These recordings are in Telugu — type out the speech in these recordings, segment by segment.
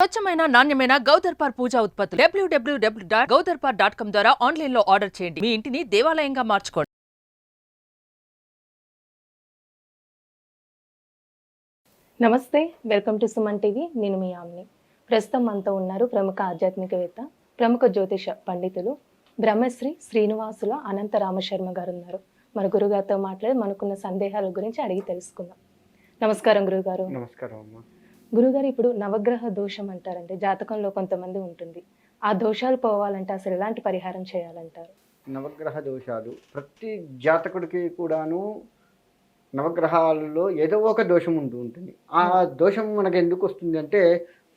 స్వచ్ఛమైన నాణ్యమైన గౌదర్పార్ పూజా ఉత్పత్తులు. డబ్ల్యూడబ్ల్యూడబ్ల్యూ డాట్ గౌదర్పార్ డాట్ కామ్ ద్వారా ఆన్లైన్లో ఆర్డర్ చేయండి. మీ ఇంటిని దేవాలయంగా మార్చుకోండి. నమస్తే వెల్కమ్ టు సుమన్ టీవీ. నేను మీ ఆమ్ని. ప్రస్తుతం మనతో ఉన్నారు ప్రముఖ ఆధ్యాత్మికవేత్త ప్రముఖ జ్యోతిష పండితులు బ్రహ్మశ్రీ శ్రీనివాసుల అనంత రామశర్మ గారు ఉన్నారు మన గురుగారితో మాట్లాడి మనకున్న సందేహాల గురించి అడిగి తెలుసుకుందాం. నమస్కారం గురుగారు. నమస్కారం అమ్మ. గురుగారు ఇప్పుడు నవగ్రహ దోషం అంటారంటే జాతకంలో కొంతమంది ఉంటుంది. ఆ దోషాలు పోవాలంటే అసలు ఎలాంటి పరిహారం చేయాలంటారు? నవగ్రహ దోషాలు. ప్రతి జాతకుడికి కూడాను నవగ్రహాలలో ఏదో ఒక దోషం ఉంటూ ఉంటుంది. ఆ దోషం మనకు ఎందుకు వస్తుంది అంటే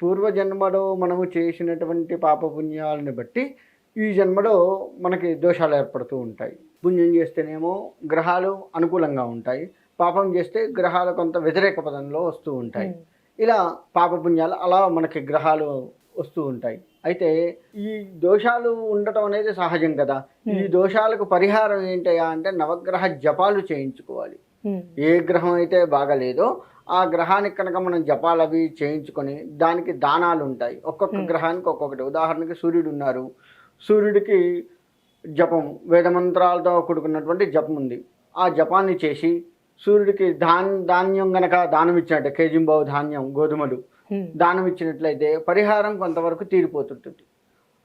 పూర్వజన్మలో మనము చేసినటువంటి పాపపుణ్యాలను బట్టి ఈ జన్మలో మనకి దోషాలు ఏర్పడుతూ ఉంటాయి. పుణ్యం చేస్తేనేమో గ్రహాలు అనుకూలంగా ఉంటాయి. పాపం చేస్తే గ్రహాలు కొంత వ్యతిరేక పదంలో వస్తూ ఉంటాయి. ఇలా పాపపుణ్యాలు అలా మనకి గ్రహాలు వస్తూ ఉంటాయి. అయితే ఈ దోషాలు ఉండటం అనేది సహజం కదా. ఈ దోషాలకు పరిహారం ఏంటయ్యా అంటే నవగ్రహ జపాలు చేయించుకోవాలి. ఏ గ్రహం అయితే బాగలేదో ఆ గ్రహానికి కనుక మనం జపాలు అవి చేయించుకొని దానికి దానాలు ఉంటాయి. ఒక్కొక్క. గ్రహానికి ఒక్కొక్కటి. ఉదాహరణకి సూర్యుడు ఉన్నారు. సూర్యుడికి జపం వేదమంత్రాలతో కూడుకున్నటువంటి జపం ఉంది. ఆ జపాన్ని చేసి సూర్యుడికి ధాన్ ధాన్యం గనక దానం ఇచ్చినట్టే కేజింబావు ధాన్యం గోధుమలు దానం ఇచ్చినట్లయితే పరిహారం కొంతవరకు తీరిపోతుంటుంది.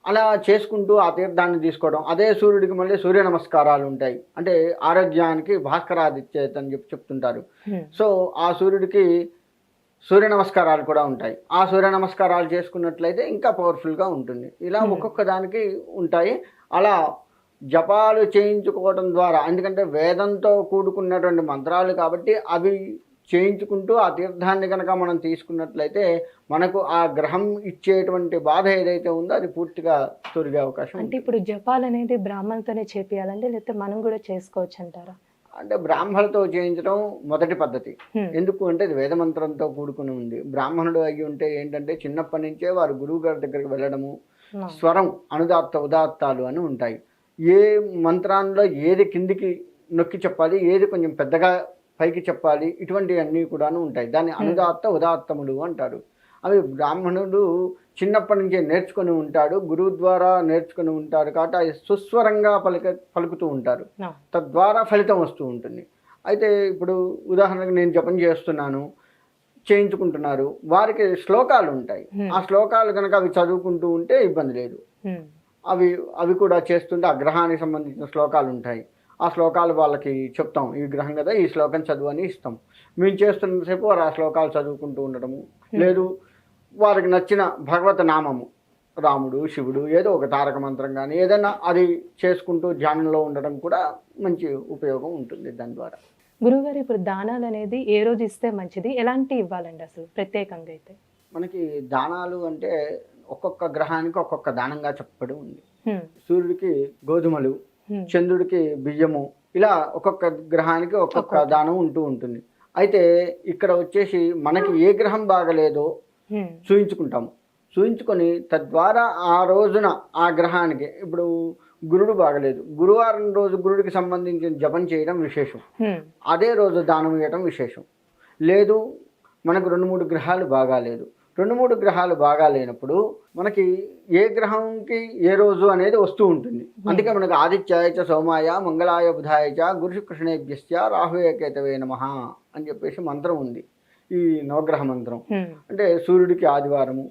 అలా చేసుకుంటూ ఆ తీర్థాన్ని తీసుకోవడం అదే సూర్యుడికి మళ్ళీ సూర్య నమస్కారాలు ఉంటాయి. అంటే ఆరోగ్యానికి భాస్కరాదిత్యేత అని చెప్పి చెప్తుంటారు. సో ఆ సూర్యుడికి సూర్య నమస్కారాలు కూడా ఉంటాయి. ఆ సూర్య నమస్కారాలు చేసుకున్నట్లయితే ఇంకా పవర్ఫుల్గా ఉంటుంది. ఇలా. ఒక్కొక్క దానికి ఉంటాయి. అలా జపాలు చేయించుకోవడం ద్వారా ఎందుకంటే వేదంతో కూడుకున్నటువంటి మంత్రాలు కాబట్టి అవి చేయించుకుంటూ ఆ తీర్థాన్ని కనుక మనం తీసుకున్నట్లయితే మనకు ఆ గ్రహం ఇచ్చేటువంటి బాధ ఏదైతే ఉందో అది పూర్తిగా తొలగే అవకాశం అంటే. ఇప్పుడు జపాలు అనేది బ్రాహ్మణులతోనే చేపియాలంటే లేకపోతే మనం కూడా చేసుకోవచ్చు అంటారా? అంటే బ్రాహ్మణులతో చేయించడం మొదటి పద్ధతి. ఎందుకు అంటే ఇది వేదమంత్రంతో కూడుకుని ఉంది. బ్రాహ్మణుడు అయ్యి ఉంటే ఏంటంటే చిన్నప్పటి నుంచే వారు గురువు గారి దగ్గరికి వెళ్ళడము స్వరం అనుదాత్త ఉదాత్తాలు అని ఉంటాయి. ఏ మంత్రాల్లో ఏది కిందికి నొక్కి చెప్పాలి ఏది కొంచెం పెద్దగా పైకి చెప్పాలి ఇటువంటివన్నీ కూడాను ఉంటాయి. దాన్ని అనుదాత్త ఉదాత్తములు అంటారు. అవి బ్రాహ్మణుడు చిన్నప్పటి నుంచే నేర్చుకొని ఉంటాడు గురువు ద్వారా నేర్చుకొని ఉంటారు కాబట్టి అవి సుస్వరంగా పలిక పలుకుతూ ఉంటారు. తద్వారా ఫలితం వస్తూ ఉంటుంది. అయితే ఇప్పుడు ఉదాహరణకు నేను జపం చేస్తున్నాను చేయించుకుంటున్నారు వారికి శ్లోకాలు ఉంటాయి. ఆ శ్లోకాలు కనుక అవి చదువుకుంటూ ఉంటే ఇబ్బంది లేదు. అవి అవి కూడా చేస్తుంటే ఆ గ్రహానికి సంబంధించిన శ్లోకాలు ఉంటాయి. ఆ శ్లోకాలు వాళ్ళకి చెప్తాం. ఈ గ్రహం కదా ఈ శ్లోకం చదువు అని ఇస్తాం. మేము చేస్తున్నంతసేపు వారు ఆ శ్లోకాలు చదువుకుంటూ ఉండడము. లేదు వారికి నచ్చిన భగవత నామము రాముడు శివుడు ఏదో ఒక తారక మంత్రం కానీ ఏదైనా అది చేసుకుంటూ ధ్యానంలో ఉండడం కూడా మంచి ఉపయోగం ఉంటుంది దాని ద్వారా. గురువుగారు ఇప్పుడు దానాలు అనేది ఏ రోజు ఇస్తే మంచిది? ఎలాంటి ఇవ్వాలండి అసలు? ప్రత్యేకంగా అయితే. మనకి దానాలు అంటే ఒక్కొక్క గ్రహానికి ఒక్కొక్క దానంగా చెప్పబడి ఉంది. సూర్యుడికి గోధుమలు చంద్రుడికి బియ్యము ఇలా ఒక్కొక్క గ్రహానికి ఒక్కొక్క. దానం ఉంటూ ఉంటుంది. అయితే ఇక్కడ వచ్చేసి మనకి ఏ గ్రహం బాగలేదో చూయించుకుంటాము. చూయించుకొని తద్వారా ఆ రోజున ఆ గ్రహానికి ఇప్పుడు గురుడు బాగలేదు. గురువారం రోజు గురుడికి సంబంధించిన జపం చేయడం విశేషం. అదే రోజు దానం ఇవ్వడం విశేషం. లేదు మనకు రెండు మూడు గ్రహాలు బాగాలేదు. రెండు మూడు గ్రహాలు బాగా లేనప్పుడు మనకి ఏ గ్రహంకి ఏ రోజు అనేది వస్తూ ఉంటుంది. అందుకే మనకు ఆదిత్యాయ చ సోమాయ మంగళాయ బుధాయ చ గురు శుక్రష్ణేభ్యశ్చ రాహుయ కేతవే నమ అని చెప్పేసి మంత్రం ఉంది. ఈ నవగ్రహ మంత్రం. ఉమ్, అంటే సూర్యుడికి ఆదివారము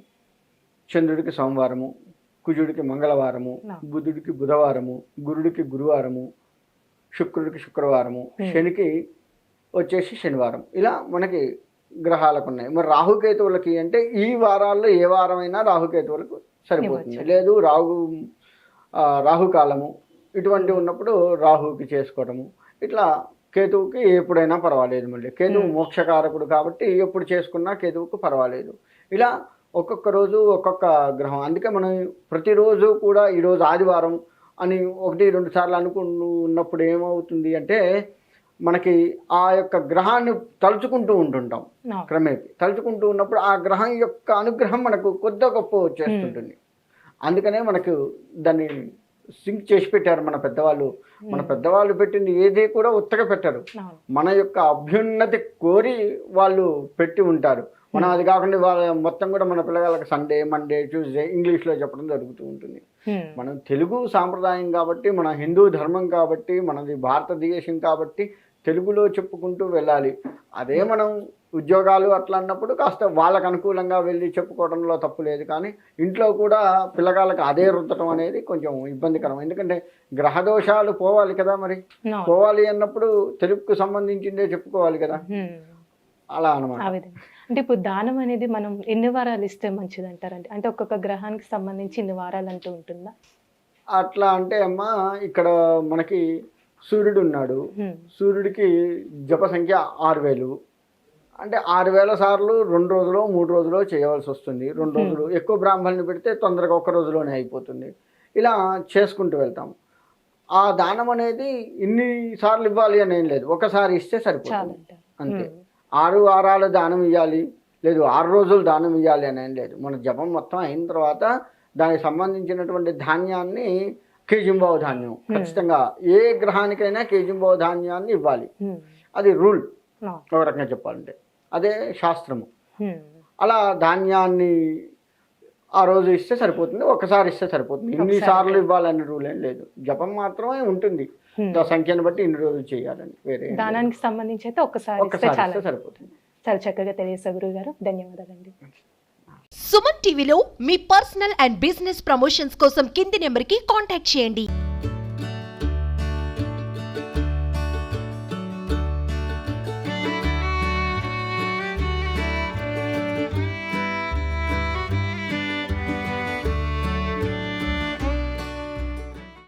చంద్రుడికి సోమవారము కుజుడికి మంగళవారము నా. బుధుడికి బుధవారము గురుడికి గురువారము శుక్రుడికి శుక్రవారము Hmm. శనికి వచ్చేసి శనివారం. ఇలా మనకి గ్రహాలకు ఉన్నాయి మరి రాహుకేతువులకి అంటే ఈ వారాల్లో ఏ వారమైనా రాహుకేతువులకు సరిపోతుంది. లేదు రాహు రాహుకాలము ఇటువంటి ఉన్నప్పుడు రాహుకి చేసుకోవడము ఇట్లా కేతువుకి ఎప్పుడైనా పర్వాలేదు మళ్ళీ. కేతువు. మోక్షకారకుడు కాబట్టి ఎప్పుడు చేసుకున్నా కేతువుకు పర్వాలేదు. ఇలా ఒక్కొక్క రోజు ఒక్కొక్క గ్రహం. అందుకే మనం ప్రతిరోజు కూడా ఈరోజు ఆదివారం అని ఒకటి రెండు సార్లు అనుకుంటూ ఉన్నప్పుడు ఏమవుతుంది అంటే మనకి ఆ యొక్క గ్రహాన్ని తలుచుకుంటూ ఉంటుంటాం క్రమేపీ. తలుచుకుంటూ ఉన్నప్పుడు ఆ గ్రహం యొక్క అనుగ్రహం మనకు కొద్ది గొప్ప వచ్చేస్తుంటుంది. అందుకనే మనకు దాన్ని సింక్ చేసి పెట్టారు మన పెద్దవాళ్ళు. మన పెద్దవాళ్ళు పెట్టింది ఏది కూడా ఉత్తగా పెట్టరు. మన యొక్క అభ్యున్నతి కోరి వాళ్ళు పెట్టి ఉంటారు. మనం అది కాకుండా వాళ్ళ మొత్తం కూడా మన పిల్లగాళ్ళకి సండే మండే ట్యూస్డే ఇంగ్లీష్లో చెప్పడం జరుగుతూ ఉంటుంది. మనం తెలుగు సాంప్రదాయం కాబట్టి మన హిందూ ధర్మం కాబట్టి మనది భారతదేశం కాబట్టి తెలుగులో చెప్పుకుంటూ వెళ్ళాలి. అదే మనం ఉద్యోగాలు అట్లా అన్నప్పుడు కాస్త వాళ్ళకు అనుకూలంగా వెళ్ళి చెప్పుకోవడంలో తప్పు లేదు. కానీ ఇంట్లో కూడా పిల్లగాళ్ళకి అదే రుద్దటం అనేది కొంచెం ఇబ్బందికరం. ఎందుకంటే గ్రహదోషాలు పోవాలి కదా మరి. పోవాలి అన్నప్పుడు తెలుగుకు సంబంధించిందే చెప్పుకోవాలి కదా. అలా అనమాట అంటే ఇప్పుడు దానం అనేది మనం ఎన్ని వారాలు ఇస్తే మంచిది అంటారంటే అంటే ఒక్కొక్క గ్రహానికి సంబంధించి ఇన్ని వారాలు అంటూ ఉంటుందా? అట్లా అంటే అమ్మ ఇక్కడ మనకి సూర్యుడు ఉన్నాడు. సూర్యుడికి జప సంఖ్య ఆరు వేలు. అంటే ఆరు వేల సార్లు రెండు రోజులు మూడు రోజులు చేయవలసి వస్తుంది. రెండు రోజులు. ఎక్కువ బ్రాహ్మణుని పెడితే తొందరగా ఒక్క రోజులోనే అయిపోతుంది. ఇలా చేసుకుంటూ వెళ్తాం. ఆ దానం అనేది ఇన్ని సార్లు ఇవ్వాలి అని ఏం లేదు. ఒకసారి ఇస్తే సరిపోతుంది. అంతే. ఆరు వారాలు దానం ఇవ్వాలి లేదు ఆరు రోజులు దానం ఇవ్వాలి అని ఏం లేదు. మన జపం మొత్తం అయిన తర్వాత దానికి సంబంధించినటువంటి ధాన్యాన్ని కేజింబావు ధాన్యం. ఖచ్చితంగా ఏ గ్రహానికైనా కేజింబావు ధాన్యాన్ని ఇవ్వాలి. అది రూల్. ఒక రకంగా చెప్పాలంటే. అదే శాస్త్రము. అలా ధాన్యాన్ని ఆ రోజు ఇస్తే సరిపోతుంది ఒకసారి ఇస్తే సరిపోతుంది. ఇన్ని సార్లు ఇవ్వాలని రూల్ ఏం లేదు. జపం మాత్రమే ఉంటుంది. సంఖ్యను బట్టి ఇన్ని రోజులు చేయాలని వేరే. దానానికి సంబంధించి అయితే ఒక్కసారి సరిపోతుంది. చాలా చక్కగా తెలియజేశారు గురువు గారు ధన్యవాదాలండి. సుమన్ టీవీలో మీ పర్సనల్ అండ్ బిజినెస్ ప్రమోషన్స్ కోసం కింది నెంబర్కి కాంటాక్ట్ చేయండి.